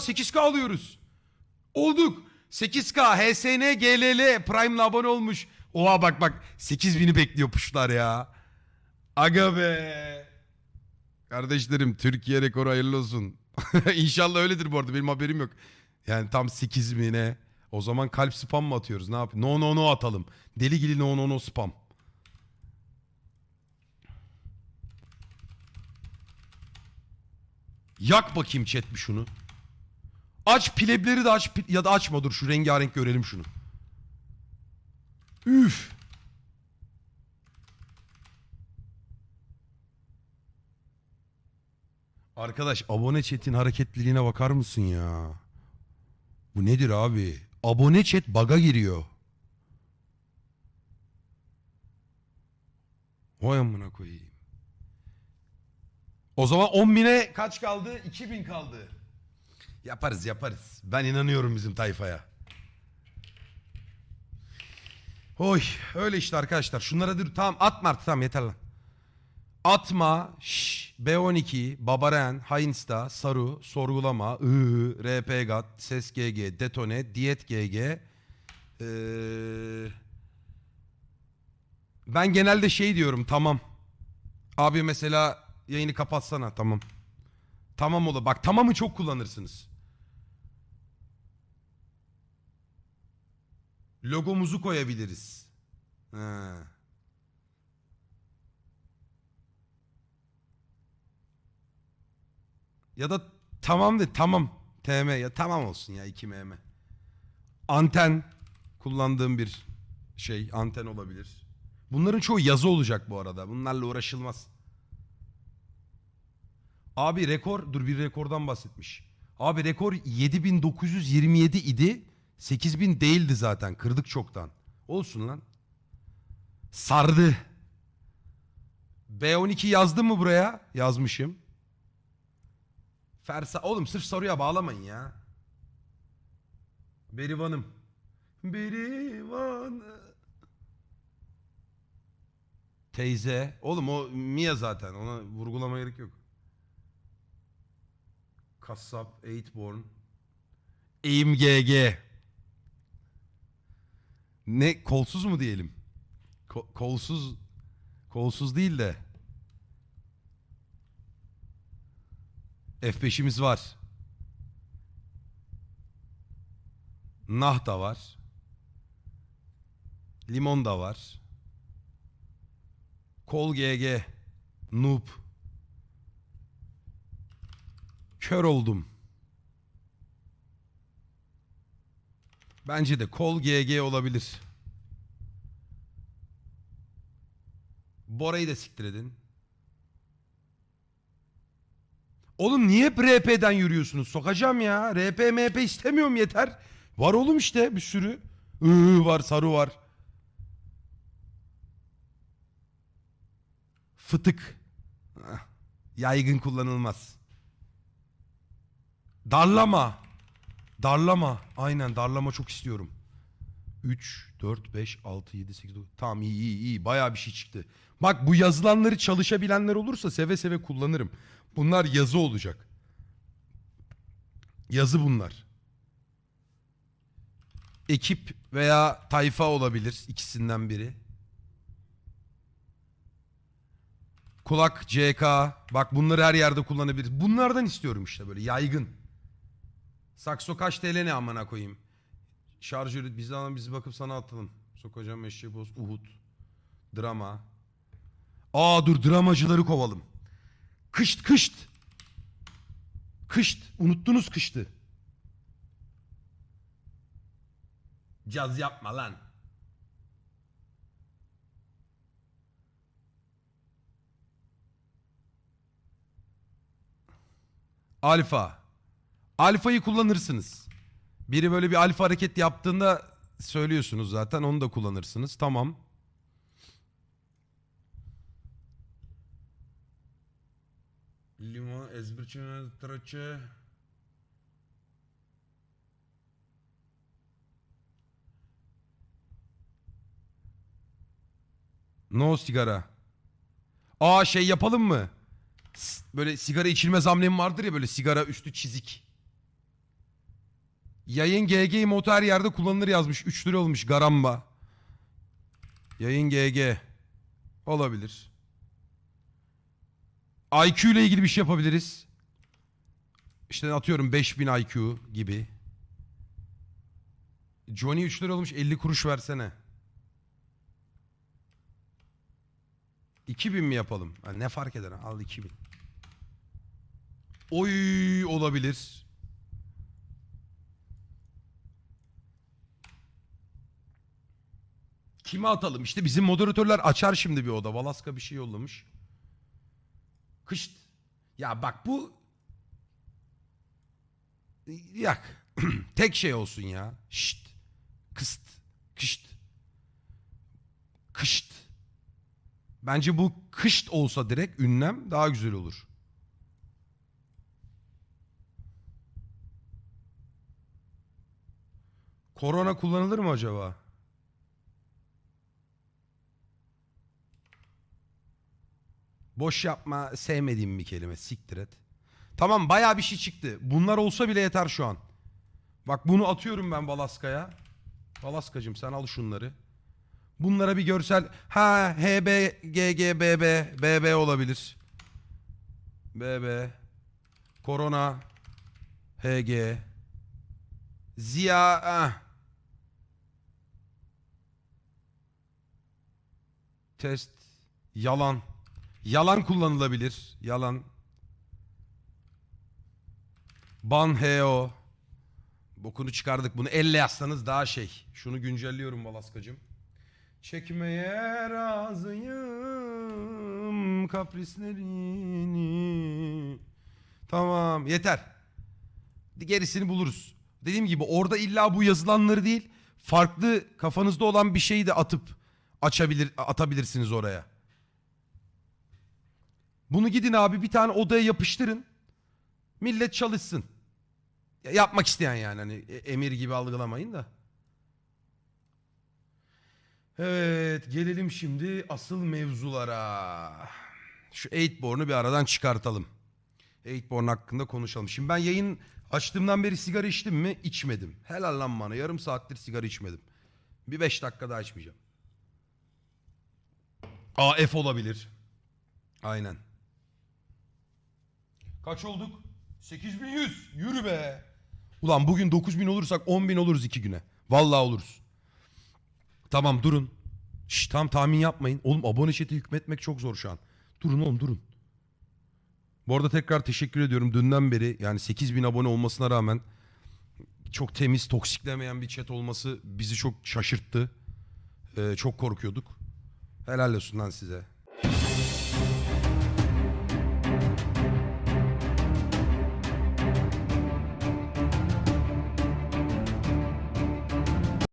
8K alıyoruz. Olduk. 8K HSN GLL Prime'la abone olmuş. Oha bak bak 8000'i bekliyor puşlar ya. Aga be. Kardeşlerim Türkiye rekoru hayırlı olsun. İnşallah öyledir bu arada benim haberim yok. Yani tam 8000'e. O zaman kalp spam mı atıyoruz ne yapayım? No no no atalım. Deli gibi no no no spam. Yak bakayım chat bir şunu. Aç plebleri de aç ya da açma dur şu rengarenk görelim şunu. Üf. Arkadaş abone chat'in hareketliliğine bakar mısın ya? Bu nedir abi? Abone chat baga giriyor. Vay amına koyayım. O zaman 10 bine kaç kaldı? 2000 kaldı. Yaparız yaparız. Ben inanıyorum bizim tayfaya. Oy öyle işte arkadaşlar. Şunlara dur tamam atma artık tamam yeter lan. Atma, şş, B12, Babaren, Hainsta, Saru, Sorgulama, I, RP GAT, Ses GG, Detone, Diyet GG. Ee, ben genelde şey diyorum tamam. Abi mesela yayını kapatsana tamam. Tamam ola. Bak tamamı çok kullanırsınız. Logomuzu koyabiliriz. Ha. Ya da tamam de tamam. TM ya tamam olsun ya 2 mm. Anten kullandığım bir şey anten olabilir. Bunların çoğu yazı olacak bu arada. Bunlarla uğraşılmaz. Abi rekor dur bir rekordan bahsetmiş. Abi rekor 7927 idi. 8000 değildi zaten. Kırdık çoktan. Olsun lan. Sardı. B12 yazdım mı buraya? Yazmışım. Fersa oğlum sırf soruya bağlamayın ya. Berivan'ım. Berivan. Teyze. Oğlum o Mia zaten. Ona vurgulama gerek yok. Kassap, Eightborn. Eğim GG. Ne kolsuz mu diyelim? Ko- kolsuz kolsuz değil de. F5'imiz var. Nah da var. Limon da var. Kol GG. Noob. Kör oldum. Bence de kol GG olabilir. Bora'yı da siktir edin. Oğlum niye hep RP'den yürüyorsunuz? Sokacağım ya. RP MP istemiyorum yeter. Var oğlum işte bir sürü. Iı var, Saru var. Fıtık. Yaygın kullanılmaz. Darlama. Darlama. Aynen darlama çok istiyorum. 3, 4, 5, 6, 7, 8, 9. Tamam iyi iyi iyi. Bayağı bir şey çıktı. Bak bu yazılanları çalışabilenler olursa seve seve kullanırım. Bunlar yazı olacak. Yazı bunlar. Ekip veya tayfa olabilir ikisinden biri. Kulak, CK. Bak bunları her yerde kullanabiliriz. Bunlardan istiyorum işte böyle yaygın. Sakso kaç TL ne amına koyayım. Şarjörü biz alalım biz bakıp sana atalım. Sokacağım eşeği boz. Uhud. Drama. Aa dur dramacıları kovalım. Kışt kışt. Kışt. Unuttunuz kıştı. Caz yapma lan. Alfa. Alfayı kullanırsınız. Biri böyle bir alfa hareket yaptığında söylüyorsunuz zaten onu da kullanırsınız. Tamam. Limon, ezberçin, traçe. No sigara. Aa şey yapalım mı? Böyle sigara içilmez amblemi vardır ya böyle sigara üstü çizik. Yayın GG motor her yerde kullanılır yazmış. 3 lira olmuş Garamba. Yayın GG. Olabilir. IQ ile ilgili bir şey yapabiliriz. İşte atıyorum 5000 IQ gibi. Johnny 3 lira olmuş 50 kuruş versene. 2000 mi yapalım? Ha, ne fark eder? Al 2000. Oy olabilir. Kime atalım? İşte bizim moderatörler açar şimdi bir oda. Valaska bir şey yollamış. Kış. Ya bak bu yak. Tek şey olsun ya. Şşt. Kıst. Kışt. Kışt. Bence bu kışt olsa direkt ünlem daha güzel olur. Korona kullanılır mı acaba? Boş yapma sevmediğim bir kelime. Siktir et. Tamam bayağı bir şey çıktı. Bunlar olsa bile yeter şu an. Bak bunu atıyorum ben Balaska'ya. Balaskacım sen al şunları. Bunlara bir görsel. Ha HB, GG, BB, BB olabilir. BB. Korona. HG. Ziya. Ah. Test. Yalan. Yalan kullanılabilir. Yalan. Ban HO. Bokunu çıkardık. Bunu elle yazsanız daha şey. Şunu güncelliyorum Valaskacığım. Çekmeye razıyım kaprislerini. Tamam yeter. Gerisini buluruz. Dediğim gibi orada illa bu yazılanları değil farklı kafanızda olan bir şeyi de atıp açabilir atabilirsiniz oraya. Bunu gidin abi bir tane odaya yapıştırın. Millet çalışsın. Ya- Yapmak isteyen yani hani e- emir gibi algılamayın da. Evet gelelim şimdi asıl mevzulara. Şu Eightborn'u bir aradan çıkartalım. Eightborn hakkında konuşalım. Şimdi ben yayın açtığımdan beri sigara içtim mi? İçmedim. Helal lan bana yarım saattir sigara içmedim. Bir beş dakika daha içmeyeceğim. AF olabilir. Aynen. Kaç olduk? 8100. Yürü be. Ulan bugün 9000 olursak 10000 oluruz iki güne. Vallahi oluruz. Tamam durun. Şş, tam tahmin yapmayın. Oğlum abone chat'e hükmetmek çok zor şu an. Durun oğlum durun. Bu arada tekrar teşekkür ediyorum. Dünden beri yani 8000 abone olmasına rağmen çok temiz, toksiklemeyen bir chat olması bizi çok şaşırttı. Ee, çok korkuyorduk. Helal olsun lan size.